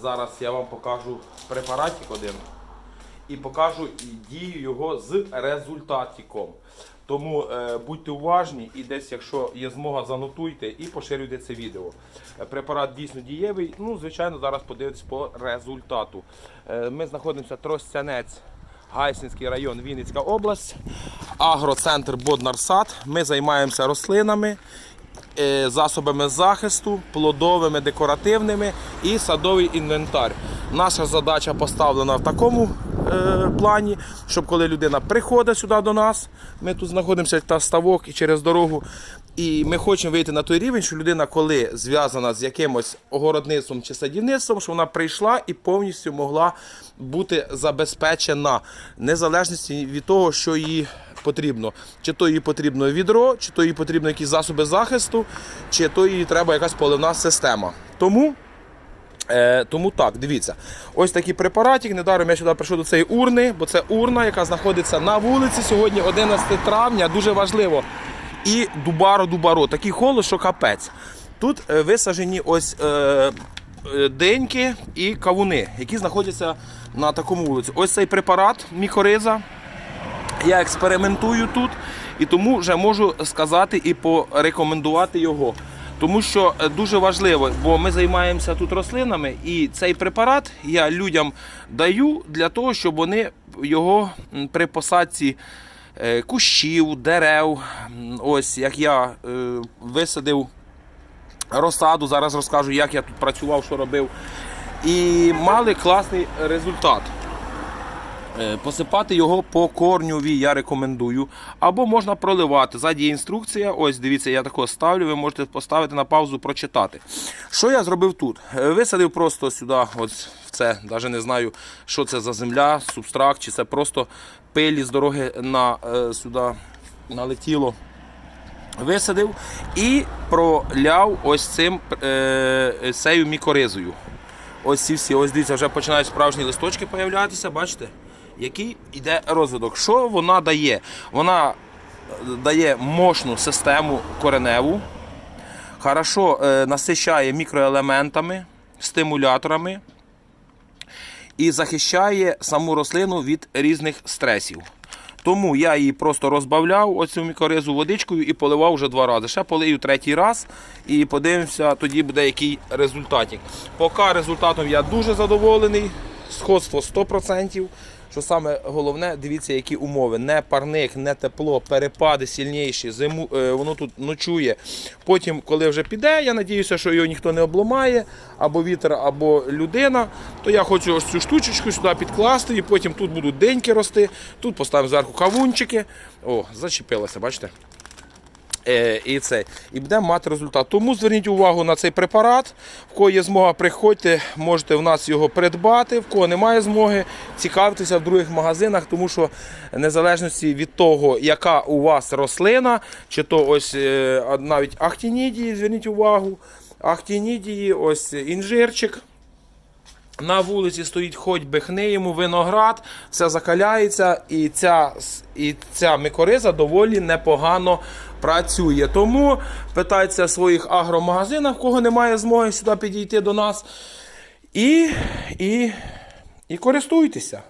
Зараз я вам покажу препаратик один і покажу дію його з результатиком. Тому е, будьте уважні і десь, якщо є змога, занотуйте і поширюйте це відео. Препарат дійсно дієвий. Ну, звичайно, зараз подивитись по результату. Е, ми знаходимося Тростянець, Гайсинський район, Вінницька область, агроцентр Боднарсад. Ми займаємося рослинами засобами захисту, плодовими, декоративними і садовий інвентар. Наша задача поставлена в такому е, плані, щоб коли людина приходить сюди до нас, ми тут знаходимося та ставок і через дорогу. І ми хочемо вийти на той рівень, що людина, коли зв'язана з якимось огородництвом чи садівництвом, що вона прийшла і повністю могла бути забезпечена незалежності від того, що їй потрібно. Чи то їй потрібно відро, чи то їй потрібно якісь засоби захисту, чи то їй треба якась поливна система. Тому. Е, тому так, дивіться, ось такий препаратик. Недаром я сюди прийшов до цієї урни, бо це урна, яка знаходиться на вулиці сьогодні, 11 травня, дуже важливо. І дубаро-дубаро, такий холод, що капець. Тут е, висаджені ось е, е, деньки і кавуни, які знаходяться на такому вулиці. Ось цей препарат мікориза. Я експериментую тут і тому вже можу сказати і порекомендувати його. Тому що е, дуже важливо, бо ми займаємося тут рослинами, і цей препарат я людям даю для того, щоб вони його при посадці е, кущів, дерев, ось як я е, висадив розсаду, зараз розкажу, як я тут працював, що робив. І мали класний результат. Е, Посипати його по корнюві я рекомендую. Або можна проливати. Ззаді інструкція. Ось дивіться, я такого ставлю. Ви можете поставити на паузу, прочитати. Що я зробив тут? Е, Висадив просто сюди, ось в це. Навіть не знаю, що це за земля, субстракт, чи це просто пилі з дороги на, е, сюди налетіло. Висадив і проляв ось цим цією мікоризою. Ось ці всі, ось дивіться, вже починають справжні листочки появлятися, бачите? Який йде розвиток. Що вона дає? Вона е, дає мощну систему кореневу, хорошо е, насищає мікроелементами, стимуляторами і захищає саму рослину від різних стресів. Тому я її просто розбавляв оцю мікоризу водичкою і поливав вже два рази. Ще полию третій раз і подивимося, тоді буде який результатик. Поки результатом я дуже задоволений. Сходство 100%. Що саме головне, дивіться, які умови. Не парник, не тепло, перепади сильніші, зиму, е, воно тут ночує. Потім, коли вже піде, я сподіваюся, що його ніхто не обламає, або вітер, або людина. То я хочу ось цю штучечку сюди підкласти, і потім тут будуть деньки рости. Тут поставимо зверху кавунчики. О, зачепилося, бачите? Е, і це, і будемо мати результат. Тому зверніть увагу на цей препарат. В кого є змога, приходьте, можете в нас його придбати. В кого немає змоги, цікавитися в других магазинах, тому що незалежності від того, яка у вас рослина, чи то ось е, навіть ахтінідії, зверніть увагу, ахтінідії, ось інжирчик. На вулиці стоїть хоч би хни йому виноград, все закаляється, і ця, і ця микориза доволі непогано працює. Тому питайте в своїх агромагазинах, кого немає змоги сюди підійти до нас. І, і, і користуйтеся.